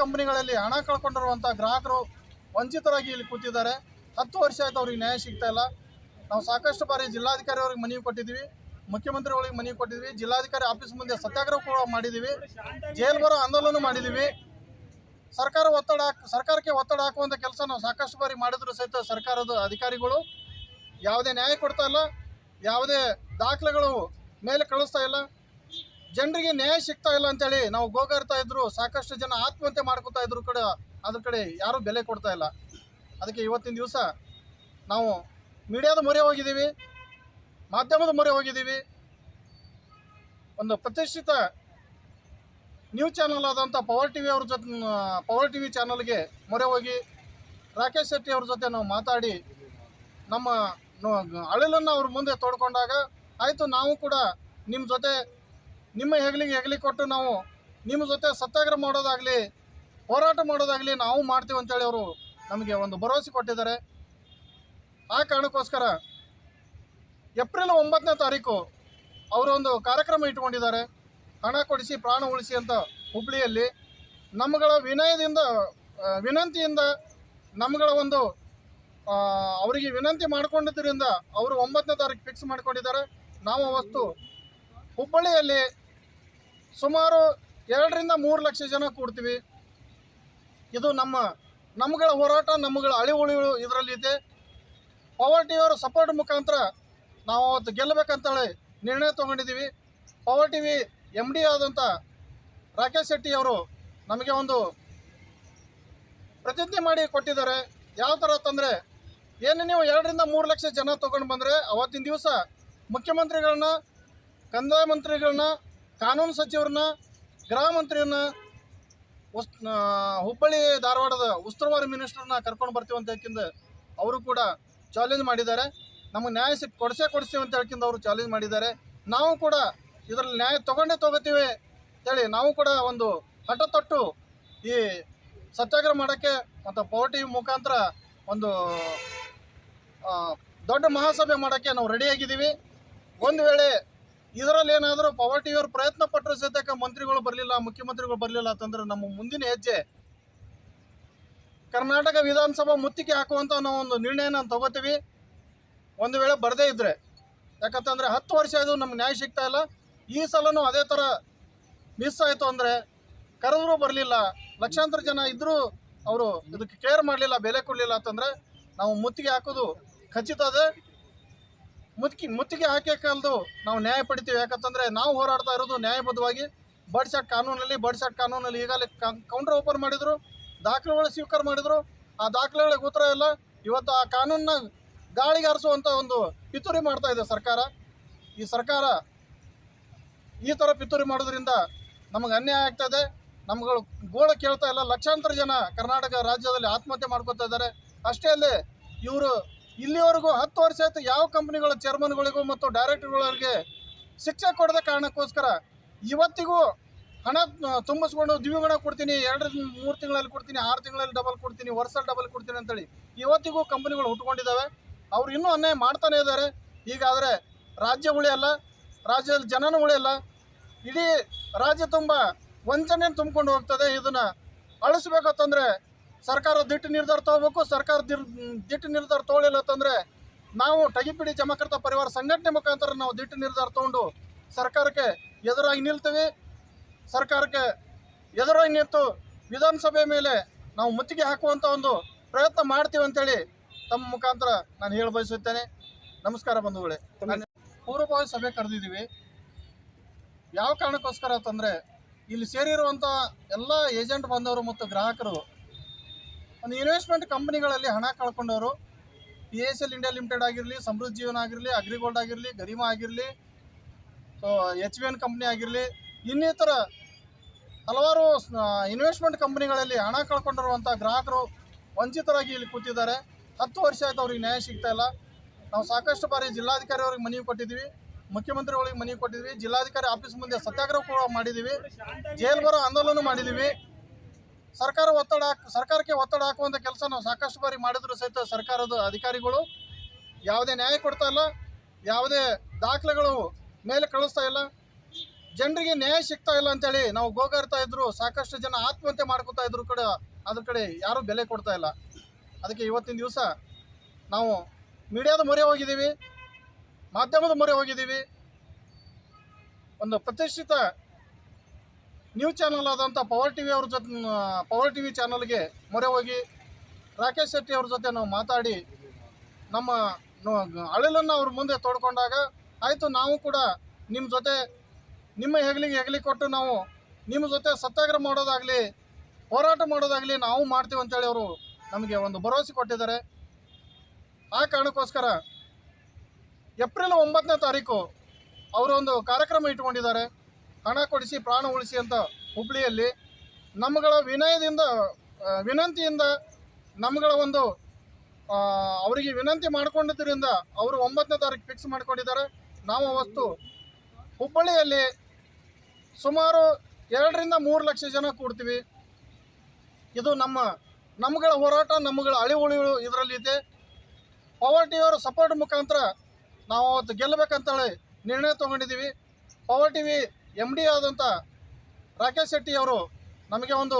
ಕಂಪನಿಗಳಲ್ಲಿ ಹಣ ಕಳ್ಕೊಂಡಿರುವಂಥ ಗ್ರಾಹಕರು ವಂಚಿತರಾಗಿ ಇಲ್ಲಿ ಕೂತಿದ್ದಾರೆ. ಹತ್ತು ವರ್ಷ ಆಯ್ತು ಅವ್ರಿಗೆ ನ್ಯಾಯ ಸಿಗ್ತಾ ಇಲ್ಲ. ನಾವು ಸಾಕಷ್ಟು ಬಾರಿ ಜಿಲ್ಲಾಧಿಕಾರಿ ಅವ್ರಿಗೆ ಮನವಿ ಕೊಟ್ಟಿದ್ದೀವಿ ಮುಖ್ಯಮಂತ್ರಿಗಳಿಗೆ ಮನವಿ ಕೊಟ್ಟಿದ್ವಿ ಜಿಲ್ಲಾಧಿಕಾರಿ ಆಫೀಸ್ ಮುಂದೆ ಸತ್ಯಾಗ್ರಹ ಕೂಡ ಮಾಡಿದ್ದೀವಿ, ಜೈಲ್ ಬರೋ ಆಂದೋಲನ ಮಾಡಿದ್ದೀವಿ. ಸರ್ಕಾರ ಒತ್ತಡ ಸರ್ಕಾರಕ್ಕೆ ಒತ್ತಡ ಹಾಕುವಂಥ ಕೆಲಸ ನಾವು ಸಾಕಷ್ಟು ಬಾರಿ ಮಾಡಿದ್ರು ಸಹಿತ ಸರ್ಕಾರದ ಅಧಿಕಾರಿಗಳು. ಯಾವುದೇ ನ್ಯಾಯ ಕೊಡ್ತಾ ಇಲ್ಲ, ಯಾವುದೇ ದಾಖಲೆಗಳು ಮೇಲೆ ಕಳಿಸ್ತಾ ಇಲ್ಲ. ಜನರಿಗೆ ನ್ಯಾಯ ಸಿಗ್ತಾ ಇಲ್ಲ ಅಂತೇಳಿ ನಾವು ಗೋಗಾಡ್ತಾ ಇದ್ರು, ಸಾಕಷ್ಟು ಜನ ಆತ್ಮಹತ್ಯೆ ಮಾಡ್ಕೊತಾ ಇದ್ರು ಕೂಡ, ಅದ್ರ ಕಡೆ ಯಾರೂ ಬೆಲೆ ಕೊಡ್ತಾ ಇಲ್ಲ. ಅದಕ್ಕೆ ಇವತ್ತಿನ ದಿವಸ ನಾವು ಮೀಡಿಯಾದ ಮೊರೆ ಹೋಗಿದ್ದೀವಿ, ಮಾಧ್ಯಮದ ಮೊರೆ ಹೋಗಿದ್ದೀವಿ. ಒಂದು ಪ್ರತಿಷ್ಠಿತ ನ್ಯೂಸ್ ಚಾನಲ್ ಆದಂಥ ಪವರ್ ಟಿ ವಿ ಅವ್ರ ಜೊತೆ, ಪವರ್ ಟಿ ವಿ ಚಾನಲ್ಗೆ ಮೊರೆ ಹೋಗಿ ರಾಕೇಶ್ ಶೆಟ್ಟಿ ಅವ್ರ ಜೊತೆ ನಾವು ಮಾತಾಡಿ ನಮ್ಮ ಅಳಲನ್ನು ಅವ್ರ ಮುಂದೆ ತೋಡ್ಕೊಂಡಾಗ ಆಯಿತು ನಾವು ಕೂಡ ನಿಮ್ಮ ಜೊತೆ ನಿಮ್ಮ ಹೆಗಲಿಗೆ ಹೆಗಲಿ ಕೊಟ್ಟು ನಾವು ನಿಮ್ಮ ಜೊತೆ ಸತ್ಯಾಗ್ರಹ ಮಾಡೋದಾಗಲಿ, ಹೋರಾಟ ಮಾಡೋದಾಗಲಿ ನಾವು ಮಾಡ್ತೀವಿ ಅಂತೇಳಿ ಅವರು ನಮಗೆ ಒಂದು ಭರವಸೆ ಕೊಟ್ಟಿದ್ದಾರೆ. ಆ ಕಾರಣಕ್ಕೋಸ್ಕರ ಏಪ್ರಿಲ್ ಒಂಬತ್ತನೇ ತಾರೀಕು ಅವರೊಂದು ಕಾರ್ಯಕ್ರಮ ಇಟ್ಕೊಂಡಿದ್ದಾರೆ. ಹಣ ಕೊಡಿಸಿ, ಪ್ರಾಣ ಉಳಿಸಿ ಅಂತ ಹುಬ್ಳಿಯಲ್ಲಿ ನಮ್ಮಗಳ ವಿನಯದಿಂದ ವಿನಂತಿಯಿಂದ ನಮ್ಮಗಳ ಒಂದು ಅವರಿಗೆ ವಿನಂತಿ ಮಾಡಿಕೊಂಡಿದ್ದರಿಂದ ಅವರು ಒಂಬತ್ತನೇ ತಾರೀಕು ಫಿಕ್ಸ್ ಮಾಡ್ಕೊಂಡಿದ್ದಾರೆ. ನಾವು ಅವತ್ತು ಹುಬ್ಬಳ್ಳಿಯಲ್ಲಿ ಸುಮಾರು ಎರಡರಿಂದ ಮೂರು ಲಕ್ಷ ಜನ ಕೂಡ್ತೀವಿ. ಇದು ನಮ್ಮ ನಮ್ಮಗಳ ಹೋರಾಟ ನಮ್ಮಗಳ ಅಳಿವುಳಿ ಇದರಲ್ಲಿದೆ ಪವರ್ ಸಪೋರ್ಟ್ ಮುಖಾಂತರ ನಾವು ಅವತ್ತು ಗೆಲ್ಲಬೇಕಂತೇಳಿ ನಿರ್ಣಯ ತೊಗೊಂಡಿದ್ದೀವಿ. Power T V M D ಆದಂಥ ರಾಕೇಶ್ ಶೆಟ್ಟಿ ಅವರು ನಮಗೆ ಒಂದು ಪ್ರತಿಜ್ಞೆ ಮಾಡಿ ಕೊಟ್ಟಿದ್ದಾರೆ. ಯಾವ ಥರ ಅಂತಂದರೆ, ಏನು ನೀವು ಎರಡರಿಂದ ಮೂರು ಲಕ್ಷ ಜನ ತೊಗೊಂಡು ಬಂದರೆ ಅವತ್ತಿನ ದಿವಸ ಮುಖ್ಯಮಂತ್ರಿಗಳನ್ನ, ಕಂದಾಯ ಮಂತ್ರಿಗಳನ್ನ ಕಾನೂನು ಸಚಿವರನ್ನ ಗೃಹ ಮಂತ್ರಿಯನ್ನ, ಉಸ್ ಹುಬ್ಬಳ್ಳಿ ಧಾರವಾಡದ ಉಸ್ತುವಾರಿ ಮಿನಿಸ್ಟರ್ನ ಕರ್ಕೊಂಡು ಬರ್ತೀವಿ ಅಂತ ಹೇಳ್ಕಿಂದ ಅವರು ಕೂಡ ಚಾಲೆಂಜ್ ಮಾಡಿದ್ದಾರೆ. ನಮಗೆ ನ್ಯಾಯ ಸಿಕ್ ಕೊಡಿಸೇ ಕೊಡಿಸ್ತೀವಿ ಅಂತ ಹೇಳ್ಕಿಂದ ಅವರು ಚಾಲೆಂಜ್ ಮಾಡಿದ್ದಾರೆ. ನಾವು ಕೂಡ ಇದರಲ್ಲಿ ನ್ಯಾಯ ತಗೊಂಡೇ ತಗೋತೀವಿ ಅಂತೇಳಿ ನಾವು ಕೂಡ ಒಂದು ಹಠ ತೊಟ್ಟು ಈ ಸತ್ಯಾಗ್ರಹ ಮಾಡೋಕ್ಕೆ ಮತ್ತು ಪೌರ್ಟಿ ಮುಖಾಂತರ ಒಂದು ದೊಡ್ಡ ಮಹಾಸಭೆ ಮಾಡೋಕ್ಕೆ ನಾವು ರೆಡಿಯಾಗಿದ್ದೀವಿ ಒಂದು ವೇಳೆ ಇದರಲ್ಲಿ ಏನಾದರೂ ಪವರ್ ಅವರು ಪ್ರಯತ್ನ ಪಟ್ಟರು ಸಹಿತ ಮಂತ್ರಿಗಳು ಬರಲಿಲ್ಲ, ಮುಖ್ಯಮಂತ್ರಿಗಳು ಬರಲಿಲ್ಲ ಅಂತಂದ್ರೆ ನಮ್ಮ ಮುಂದಿನ ಹೆಜ್ಜೆ ಕರ್ನಾಟಕ ವಿಧಾನಸಭಾ ಮುತ್ತಿಗೆ ಹಾಕುವಂಥ ನಾವು ಒಂದು ನಿರ್ಣಯ ನಾವು ತಗೋತೀವಿ. ಒಂದು ವೇಳೆ ಬರದೇ ಇದ್ದರೆ ಯಾಕಂತಂದರೆ ಹತ್ತು ವರ್ಷ ಇದು ನಮ್ಗೆ ನ್ಯಾಯ ಸಿಗ್ತಾ ಇಲ್ಲ. ಈ ಸಲನೂ ಅದೇ ಥರ ಮಿಸ್ ಆಯಿತು ಅಂದರೆ ಕರೆದ್ರೂ ಬರಲಿಲ್ಲ, ಲಕ್ಷಾಂತರ ಜನ ಇದ್ದರೂ ಅವರು ಇದಕ್ಕೆ ಕೇರ್ ಮಾಡಲಿಲ್ಲ, ಬೆಲೆ ಕೊಡಲಿಲ್ಲ ಅಂತಂದರೆ ನಾವು ಮುತ್ತಿಗೆ ಹಾಕೋದು ಖಚಿತ ಅದೇ. ಮುತ್ತಿಗೆ ಮುತ್ತಿಗೆ ಹಾಕಿ ಕಲ್ದು ನಾವು ನ್ಯಾಯ ಪಡಿತೀವಿ. ಯಾಕಂತಂದರೆ ನಾವು ಹೋರಾಡ್ತಾ ಇರೋದು ನ್ಯಾಯಬದ್ಧವಾಗಿ. ಬರ್ಡ್ ಶಾಟ್ ಕಾನೂನಲ್ಲಿ ಬರ್ಡ್ ಶಾಟ್ ಕಾನೂನಲ್ಲಿ ಈಗಾಗಲೇ ಕೌಂಟರ್ ಓಪನ್ ಮಾಡಿದರು. ದಾಖಲೆಗಳು ಸ್ವೀಕಾರ ಮಾಡಿದರು. ಆ ದಾಖಲೆಗಳಿಗೆ ಉತ್ತರ ಇಲ್ಲ. ಇವತ್ತು ಆ ಕಾನೂನನ್ನ ಗಾಳಿಗೆ ಹಾರಿಸುವಂಥ ಒಂದು ಪಿತೂರಿ ಮಾಡ್ತಾ ಇದೆ ಸರ್ಕಾರ. ಈ ಸರ್ಕಾರ ಈ ಥರ ಪಿತೂರಿ ಮಾಡೋದ್ರಿಂದ ನಮಗೆ ಅನ್ಯಾಯ ಆಗ್ತಾ ಇದೆ. ನಮ್ಗಳು ಗೋಳ ಕೇಳ್ತಾ ಇಲ್ಲ. ಲಕ್ಷಾಂತರ ಜನ ಕರ್ನಾಟಕ ರಾಜ್ಯದಲ್ಲಿ ಆತ್ಮಹತ್ಯೆ ಮಾಡ್ಕೊತಾ ಇದ್ದಾರೆ. ಅಷ್ಟೇ ಅಲ್ಲದೆ ಇವರು ಇಲ್ಲಿವರೆಗೂ ಹತ್ತು ವರ್ಷ ಆಯಿತು ಯಾವ ಕಂಪ್ನಿಗಳ ಚೇರ್ಮನ್ಗಳಿಗೂ ಮತ್ತು ಡೈರೆಕ್ಟರ್ಗಳಿಗೆ ಶಿಕ್ಷೆ ಕೊಡದ ಕಾರಣಕ್ಕೋಸ್ಕರ ಇವತ್ತಿಗೂ ಹಣ ತುಂಬಿಸ್ಕೊಂಡು ದ್ವಿಗುಣ ಕೊಡ್ತೀನಿ, ಎರಡು ಮೂರು ತಿಂಗಳಲ್ಲಿ ಕೊಡ್ತೀನಿ, ಆರು ತಿಂಗಳಲ್ಲಿ ಡಬಲ್ ಕೊಡ್ತೀನಿ ವರ್ಷದಲ್ಲಿ ಡಬಲ್ ಕೊಡ್ತೀನಿ ಅಂತೇಳಿ ಇವತ್ತಿಗೂ ಕಂಪ್ನಿಗಳು ಹುಟ್ಕೊಂಡಿದ್ದಾವೆ ಅವ್ರು ಇನ್ನೂ ಅನ್ಯಾಯ ಮಾಡ್ತಾನೇ ಇದ್ದಾರೆ. ಈಗಾದರೆ ರಾಜ್ಯ ಉಳಿಯಲ್ಲ ರಾಜ್ಯದಲ್ಲಿ ಜನನೂ ಉಳಿಯಲ್ಲ ಇಡೀ ರಾಜ್ಯ ತುಂಬ ವಂಚನೆ ತುಂಬಿಕೊಂಡು ಹೋಗ್ತದೆ. ಇದನ್ನು ಅಳಿಸ್ಬೇಕಂತಂದರೆ ಸರ್ಕಾರ ದಿಟ್ಟು ನಿರ್ಧಾರ ತಗೋಬೇಕು ಸರ್ಕಾರ ದಿರ್ ದಿಟ್ಟು ನಿರ್ಧಾರ ತಗೊಳ್ಳಿಲ್ಲ ಅಂತಂದರೆ ನಾವು ಟಗಿಪಿಡಿ ಜಮಕರ್ತ ಪರಿವಾರ ಸಂಘಟನೆ ಮುಖಾಂತರ ನಾವು ದಿಟ್ಟು ನಿರ್ಧಾರ ತಗೊಂಡು ಸರ್ಕಾರಕ್ಕೆ ಎದುರಾಗಿ ನಿಲ್ತೀವಿ. ಸರ್ಕಾರಕ್ಕೆ ಎದುರಾಗಿ ನಿಂತು ವಿಧಾನಸಭೆ ಮೇಲೆ ನಾವು ಮುತ್ತಿಗೆ ಹಾಕುವಂಥ ಒಂದು ಪ್ರಯತ್ನ ಮಾಡ್ತೀವಿ ಅಂತೇಳಿ ತಮ್ಮ ಮುಖಾಂತರ ನಾನು ಹೇಳ ಬಯಸುತ್ತೇನೆ. ನಮಸ್ಕಾರ ಬಂಧುಗಳೇ. ಪೂರ್ವಭಾವಿ ಸಭೆ ಕರೆದಿದ್ದೀವಿ. ಯಾವ ಕಾರಣಕ್ಕೋಸ್ಕರ ಅಂತಂದರೆ ಇಲ್ಲಿ ಸೇರಿರುವಂಥ ಎಲ್ಲ ಏಜೆಂಟ್ ಬಂದವರು ಮತ್ತು ಗ್ರಾಹಕರು ಒಂದು ಇನ್ವೆಸ್ಟ್ಮೆಂಟ್ ಕಂಪ್ನಿಗಳಲ್ಲಿ ಹಣ ಕಳ್ಕೊಂಡವರು P S L India limited ಆಗಿರಲಿ, ಸಮೃದ್ಧಿ ಜೀವನ ಆಗಿರಲಿ ಅಗ್ರಿಗೋಲ್ಡ್ ಆಗಿರಲಿ, ಗರಿಮಾ ಆಗಿರಲಿ ಸೊ ಎಚ್ ವಿ ಎನ್ ಕಂಪ್ನಿ ಆಗಿರಲಿ, ಇನ್ನಿತರ ಹಲವಾರು ಇನ್ವೆಸ್ಟ್ಮೆಂಟ್ ಕಂಪ್ನಿಗಳಲ್ಲಿ ಹಣ ಕಳ್ಕೊಂಡಿರುವಂಥ ಗ್ರಾಹಕರು ವಂಚಿತರಾಗಿ ಇಲ್ಲಿ ಕೂತಿದ್ದಾರೆ. ಹತ್ತು ವರ್ಷ ಆಯಿತು ಅವ್ರಿಗೆ ನ್ಯಾಯ ಸಿಗ್ತಾ ಇಲ್ಲ. ನಾವು ಸಾಕಷ್ಟು ಬಾರಿ ಜಿಲ್ಲಾಧಿಕಾರಿ ಅವ್ರಿಗೆ ಮನವಿ ಕೊಟ್ಟಿದ್ದೀವಿ ಮುಖ್ಯಮಂತ್ರಿಗಳಿಗೆ ಮನವಿ ಕೊಟ್ಟಿದ್ವಿ ಜಿಲ್ಲಾಧಿಕಾರಿ ಆಫೀಸ್ ಮುಂದೆ ಸತ್ಯಾಗ್ರಹ ಕೂಡ ಮಾಡಿದ್ದೀವಿ, ಜೈಲ್ ಬರೋ ಆಂದೋಲನ ಮಾಡಿದ್ದೀವಿ. ಸರ್ಕಾರ ಒತ್ತಡ ಸರ್ಕಾರಕ್ಕೆ ಒತ್ತಡ ಹಾಕುವಂಥ ಕೆಲಸ ನಾವು ಸಾಕಷ್ಟು ಬಾರಿ ಮಾಡಿದ್ರು ಸಹಿತ ಸರ್ಕಾರದ ಅಧಿಕಾರಿಗಳು. ಯಾವುದೇ ನ್ಯಾಯ ಕೊಡ್ತಾ ಇಲ್ಲ, ಯಾವುದೇ ದಾಖಲೆಗಳು ಮೇಲೆ ಕಳಿಸ್ತಾ ಇಲ್ಲ. ಜನರಿಗೆ ನ್ಯಾಯ ಸಿಗ್ತಾ ಇಲ್ಲ ಅಂತೇಳಿ ನಾವು ಗೋಗಾಡ್ತಾ ಇದ್ರು, ಸಾಕಷ್ಟು ಜನ ಆತ್ಮಹತ್ಯೆ ಮಾಡ್ಕೊತಾ ಇದ್ರು ಕೂಡ ಅದ್ರ ಕಡೆ ಯಾರೂ ಬೆಲೆ ಕೊಡ್ತಾ ಇಲ್ಲ. ಅದಕ್ಕೆ ಇವತ್ತಿನ ದಿವಸ ನಾವು ಮೀಡಿಯಾದ ಮೊರೆ ಹೋಗಿದ್ದೀವಿ, ಮಾಧ್ಯಮದ ಮೊರೆ ಹೋಗಿದ್ದೀವಿ. ಒಂದು ಪ್ರತಿಷ್ಠಿತ ನ್ಯೂಸ್ ಚಾನಲ್ ಆದಂಥ ಪವರ್ ಟಿ ವಿ ಅವ್ರ ಜೊತೆ ಪವರ್ ಟಿ ವಿ ಚಾನಲ್ಗೆ ಮೊರೆ ಹೋಗಿ ರಾಕೇಶ್ ಶೆಟ್ಟಿ ಅವ್ರ ಜೊತೆ ನಾವು ಮಾತಾಡಿ ನಮ್ಮ ಅಳಲನ್ನು ಅವ್ರ ಮುಂದೆ ತೋಡ್ಕೊಂಡಾಗ ಆಯಿತು ನಾವು ಕೂಡ ನಿಮ್ಮ ಜೊತೆ, ನಿಮ್ಮ ಹೆಗಲಿಗೆ ಹೆಗಲಿ ಕೊಟ್ಟು ನಾವು ನಿಮ್ಮ ಜೊತೆ ಸತ್ಯಾಗ್ರಹ ಮಾಡೋದಾಗಲಿ, ಹೋರಾಟ ಮಾಡೋದಾಗಲಿ ನಾವು ಮಾಡ್ತೀವಿ ಅಂತೇಳಿ ಅವರು ನಮಗೆ ಒಂದು ಭರವಸೆ ಕೊಟ್ಟಿದ್ದಾರೆ. ಆ ಕಾರಣಕ್ಕೋಸ್ಕರ ಏಪ್ರಿಲ್ ಒಂಬತ್ತನೇ ತಾರೀಕು ಅವರು ಒಂದು ಕಾರ್ಯಕ್ರಮ ಇಟ್ಕೊಂಡಿದ್ದಾರೆ. ಹಣ ಕೊಡಿಸಿ, ಪ್ರಾಣ ಉಳಿಸಿ ಅಂತ ಹುಬ್ಬಳ್ಳಿಯಲ್ಲಿ ನಮ್ಮಗಳ ವಿನಯದಿಂದ ವಿನಂತಿಯಿಂದ ನಮ್ಮಗಳ ಒಂದು ಅವರಿಗೆ ವಿನಂತಿ ಮಾಡಿಕೊಂಡಿದ್ದರಿಂದ ಅವರು ಒಂಬತ್ತನೇ ತಾರೀಕು ಫಿಕ್ಸ್ ಮಾಡಿಕೊಂಡಿದ್ದಾರೆ. ನಾವು ಅವತ್ತು ಹುಬ್ಬಳ್ಳಿಯಲ್ಲಿ ಸುಮಾರು ಎರಡರಿಂದ ಮೂರು ಲಕ್ಷ ಜನ ಕೂಡ್ತೀವಿ. ಇದು ನಮ್ಮ ನಮ್ಮಗಳ ಹೋರಾಟ ನಮ್ಮಗಳ ಉಳಿಗಳು ಇದರಲ್ಲಿದೆ. ಪವರ್ ಸಪೋರ್ಟ್ ಮುಖಾಂತರ ನಾವು ಅವತ್ತು ಗೆಲ್ಲಬೇಕಂತೇಳಿ ನಿರ್ಣಯ ತೊಗೊಂಡಿದ್ದೀವಿ. Power T V M D ಆದಂಥ ರಾಕೇಶ್ ಶೆಟ್ಟಿ ಅವರು ನಮಗೆ ಒಂದು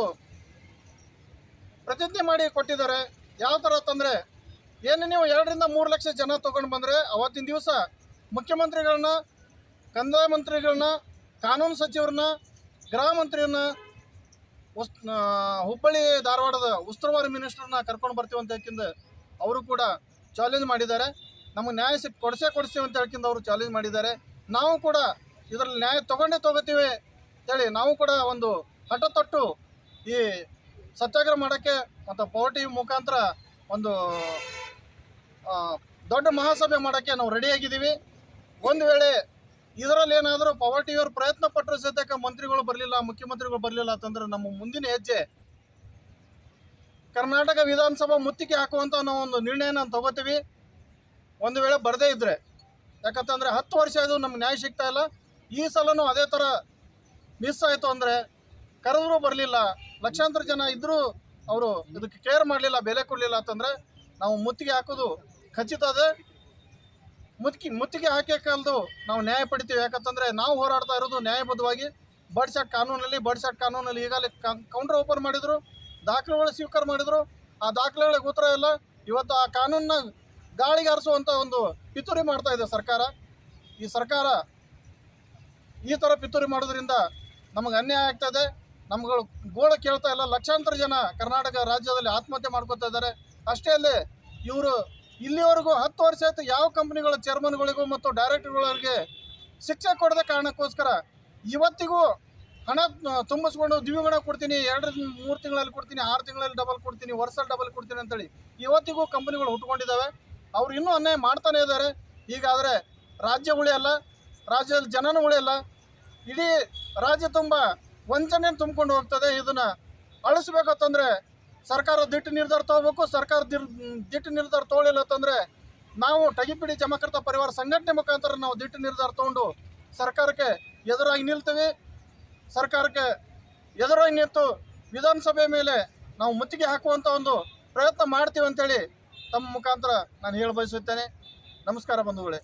ಪ್ರತಿಜ್ಞೆ ಮಾಡಿ ಕೊಟ್ಟಿದ್ದಾರೆ. ಯಾವ ಥರ ಅಂತಂದರೆ, ಏನು ನೀವು ಎರಡರಿಂದ ಮೂರು ಲಕ್ಷ ಜನ ತೊಗೊಂಡು ಬಂದರೆ ಅವತ್ತಿನ ದಿವಸ ಮುಖ್ಯಮಂತ್ರಿಗಳನ್ನ, ಕಂದಾಯ ಮಂತ್ರಿಗಳನ್ನ, ಕಾನೂನು ಸಚಿವರನ್ನ, ಗೃಹ ಮಂತ್ರಿಯನ್ನ, ಉಸ್ ಹುಬ್ಬಳ್ಳಿ ಧಾರವಾಡದ ಉಸ್ತುವಾರಿ ಮಿನಿಸ್ಟರ್ನ ಕರ್ಕೊಂಡು ಬರ್ತೀವಿ ಅಂತ ಹೇಳ್ಕಿಂದ ಅವರು ಕೂಡ ಚಾಲೆಂಜ್ ಮಾಡಿದ್ದಾರೆ. ನಮಗೆ ನ್ಯಾಯ ಸಿಕ್ ಕೊಡಿಸೇ ಕೊಡಿಸ್ತೀವಿ ಅಂತ ಹೇಳ್ಕಿಂದ ಅವರು ಚಾಲೆಂಜ್ ಮಾಡಿದ್ದಾರೆ. ನಾವು ಕೂಡ ಇದರಲ್ಲಿ ನ್ಯಾಯ ತಗೊಂಡೇ ತಗೋತೀವಿ ಹೇಳಿ ನಾವು ಕೂಡ ಒಂದು ಹಠ ತೊಟ್ಟು ಈ ಸತ್ಯಾಗ್ರಹ ಮಾಡೋಕ್ಕೆ ಮತ್ತು ಪವರ್ ಟಿ ಮುಖಾಂತರ ಒಂದು ದೊಡ್ಡ ಮಹಾಸಭೆ ಮಾಡೋಕ್ಕೆ ನಾವು ರೆಡಿಯಾಗಿದ್ದೀವಿ ಒಂದು ವೇಳೆ ಇದರಲ್ಲಿ ಏನಾದರೂ ಪವರ್ಟಿಯವರು ಪ್ರಯತ್ನ ಪಟ್ಟರು ಸದ್ಯಕ್ಕೆ ಮಂತ್ರಿಗಳು ಬರಲಿಲ್ಲ, ಮುಖ್ಯಮಂತ್ರಿಗಳು ಬರಲಿಲ್ಲ ಅಂತಂದ್ರೆ ನಮ್ಮ ಮುಂದಿನ ಹೆಜ್ಜೆ ಕರ್ನಾಟಕ ವಿಧಾನಸಭಾ ಮುತ್ತಿಗೆ ಹಾಕುವಂಥ ನಾವು ಒಂದು ನಿರ್ಣಯನ ತಗೋತೀವಿ. ಒಂದು ವೇಳೆ ಬರದೇ ಇದ್ದರೆ ಯಾಕಂತಂದರೆ ಹತ್ತು ವರ್ಷ ಇದು ನಮ್ಗೆ ನ್ಯಾಯ ಸಿಗ್ತಾ ಇಲ್ಲ. ಈ ಸಲನೂ ಅದೇ ಥರ ಮಿಸ್ ಆಯಿತು ಅಂದರೆ ಕರೆದ್ರೂ ಬರಲಿಲ್ಲ. ಲಕ್ಷಾಂತರ ಜನ ಇದ್ದರೂ ಅವರು ಇದಕ್ಕೆ ಕೇರ್ ಮಾಡಲಿಲ್ಲ, ಬೆಲೆ ಕೊಡಲಿಲ್ಲ ಅಂತಂದರೆ ನಾವು ಮುತ್ತಿಗೆ ಹಾಕೋದು ಖಚಿತ ಅದೇ. ಮುತ್ತಿಗೆ ಮುತ್ತಿಗೆ ಹಾಕೇ ನಾವು ನ್ಯಾಯ ಪಡಿತೀವಿ. ಯಾಕಂತಂದರೆ ನಾವು ಹೋರಾಡ್ತಾ ಇರೋದು ನ್ಯಾಯಬದ್ಧವಾಗಿ. ಬಡ್ಶಾಟ್ ಕಾನೂನಲ್ಲಿ ಬಡ್ಶಾಟ್ ಕಾನೂನಲ್ಲಿ ಈಗಾಗಲೇ ಕೌಂಟರ್ ಓಪನ್ ಮಾಡಿದರು. ದಾಖಲೆಗಳು ಸ್ವೀಕಾರ ಮಾಡಿದರು. ಆ ದಾಖಲೆಗಳಿಗೆ ಉತ್ತರ ಇಲ್ಲ. ಇವತ್ತು ಆ ಕಾನೂನನ್ನ ಗಾಳಿಗೆ ಹಾರಿಸುವಂಥ ಒಂದು ಪಿತೂರಿ ಮಾಡ್ತಾ ಇದೆ ಸರ್ಕಾರ. ಈ ಸರ್ಕಾರ ಈ ಥರ ಪಿತೂರಿ ಮಾಡೋದ್ರಿಂದ ನಮಗೆ ಅನ್ಯಾಯ ಆಗ್ತದೆ. ನಮ್ಗಳು ಗೋಳು ಕೇಳ್ತಾ ಇಲ್ಲ. ಲಕ್ಷಾಂತರ ಜನ ಕರ್ನಾಟಕ ರಾಜ್ಯದಲ್ಲಿ ಆತ್ಮಹತ್ಯೆ ಮಾಡ್ಕೊತಾ ಇದ್ದಾರೆ. ಅಷ್ಟೇ ಅಲ್ಲೇ ಇವರು ಇಲ್ಲಿವರೆಗೂ ಹತ್ತು ವರ್ಷ ಆಯಿತು ಯಾವ ಕಂಪ್ನಿಗಳ ಚೇರ್ಮನ್ಗಳಿಗೂ ಮತ್ತು ಡೈರೆಕ್ಟರ್ಗಳಿಗೆ ಶಿಕ್ಷೆ ಕೊಡದ ಕಾರಣಕ್ಕೋಸ್ಕರ ಇವತ್ತಿಗೂ ಹಣ ತುಂಬಿಸ್ಕೊಂಡು ದ್ವಿಗುಣ ಕೊಡ್ತೀನಿ, ಎರಡು ಮೂರು ತಿಂಗಳಲ್ಲಿ ಕೊಡ್ತೀನಿ, ಆರು ತಿಂಗಳಲ್ಲಿ ಡಬಲ್ ಕೊಡ್ತೀನಿ, ವರ್ಷ ಡಬಲ್ ಕೊಡ್ತೀನಿ ಅಂತೇಳಿ ಇವತ್ತಿಗೂ ಕಂಪ್ನಿಗಳು ಹುಟ್ಕೊಂಡಿದ್ದಾವೆ ಅವ್ರು ಇನ್ನೂ ಅನ್ಯಾಯ ಮಾಡ್ತಾನೇ ಇದ್ದಾರೆ. ಈಗಾದರೆ ರಾಜ್ಯ ಉಳಿಯಲ್ಲ ರಾಜ್ಯದಲ್ಲಿ ಜನನೂ ಉಳಿಯಲ್ಲ ಇಡೀ ರಾಜ್ಯ ತುಂಬ ವಂಚನೆ ತುಂಬಿಕೊಂಡು ಹೋಗ್ತದೆ. ಇದನ್ನು ಅಳಿಸ್ಬೇಕಂತಂದರೆ ಸರ್ಕಾರ ದಿಟ್ಟು ನಿರ್ಧಾರ ತಗೋಬೇಕು. ಸರ್ಕಾರ ದಿಟ್ಟು ನಿರ್ಧಾರ ತೊಗೊಳ್ಳಿಲ್ಲ ಅಂತಂದರೆ ನಾವು ಟಗಿಪಿಡಿ ಜಮಕರ್ತ ಪರಿವಾರ ಸಂಘಟನೆ ಮುಖಾಂತರ ನಾವು ದಿಟ್ಟು ನಿರ್ಧಾರ ತಗೊಂಡು ಸರ್ಕಾರಕ್ಕೆ ಎದುರಾಗಿ ನಿಲ್ತೀವಿ. ಸರ್ಕಾರಕ್ಕೆ ಎದುರಾಗಿ ನಿಂತು ವಿಧಾನಸಭೆ ಮೇಲೆ ನಾವು ಮುತ್ತಿಗೆ ಹಾಕುವಂಥ ಒಂದು ಪ್ರಯತ್ನ ಮಾಡ್ತೀವಿ ಅಂತೇಳಿ ತಮ್ಮ ಮುಖಾಂತರ ನಾನು ಹೇಳ ಬಯಸುತ್ತೇನೆ ನಮಸ್ಕಾರ ಬಂಧುಗಳೇ.